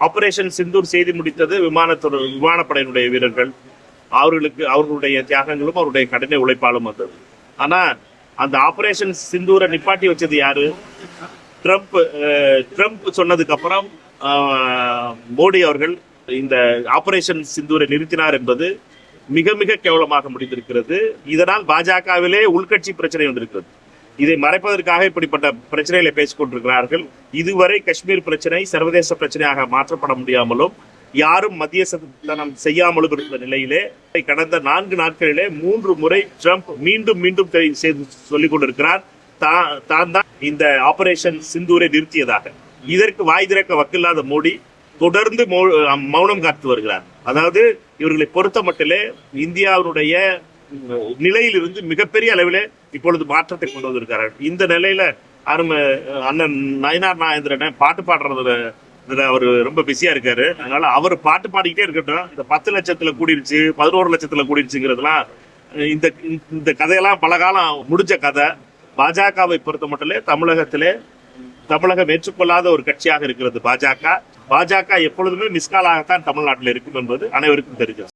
Operation Sindoor செய்து முடித்தது விமானத்துறை விமானப்படையினுடைய வீரர்கள். அவர்களுக்கு அவர்களுடைய தியாகங்களும் அவருடைய கடின உழைப்பாலும் வந்தது. ஆனா அந்த ஆபரேஷன் சிந்தூரை நிப்பாட்டி வச்சது யாரு? ட்ரம்ப் அஹ், ட்ரம்ப் சொன்னதுக்கு அப்புறம் மோடி அவர்கள் இந்த ஆபரேஷன் சிந்தூரை நிறுத்தினார் என்பது மிக மிக கேவலமாக முடிந்திருக்கிறது. இதனால் பாஜகவிலே உள்கட்சி பிரச்சனை வந்திருக்கிறது. இதை மறைப்பதற்காக இப்படிப்பட்ட பிரச்சனைகளை பேசிக் கொண்டிருக்கிறார்கள். இதுவரை காஷ்மீர் பிரச்சனை சர்வதேச பிரச்சனையாக மாற்றப்பட முடியாமலும் யாரும் மத்தியஸ்தனம் செய்யாமலும் இருந்த நிலையிலே கடந்த நான்கு நாட்களிலே மூன்று முறை ட்ரம்ப் மீண்டும் மீண்டும் செய்து சொல்லிக் கொண்டிருக்கிறார். தான் தான் தான் இந்த ஆபரேஷன் சிந்தூரை நிறுத்தியதாக. இதற்கு வாய் திறக்க வக்கில்லாத மோடி தொடர்ந்து மௌ- மௌனம் காத்து வருகிறார். அதாவது இவர்களை பொறுத்த மட்டிலே இந்தியாவினுடைய நிலையிலிருந்து மிகப்பெரிய அளவிலே இப்பொழுது மாற்றத்தை கொண்டு வந்திருக்கிறார். இந்த நிலையில அருமை அண்ணன் நயனார் நாயந்திரன் பாட்டு பாடுறதுல இதுல அவர் ரொம்ப பிஸியா இருக்காரு. அதனால அவர் பாட்டு பாடிக்கிட்டே இருக்கட்டும். இந்த பத்து லட்சத்துல கூடிருச்சு பதினோரு லட்சத்துல கூடிருச்சுங்கிறதுலாம் இந்த இந்த கதையெல்லாம் பல காலம் முடிஞ்ச கதை. பாஜகவை பொறுத்த மட்டிலே தமிழகத்திலே தமிழகம் ஏற்றுக்கொள்ளாத ஒரு கட்சியாக இருக்கிறது பாஜக. பாஜக எப்பொழுதுமே மிஸ்காலாகத்தான் தமிழ்நாட்டில் இருக்கும் என்பது அனைவருக்கும் தெரிஞ்சது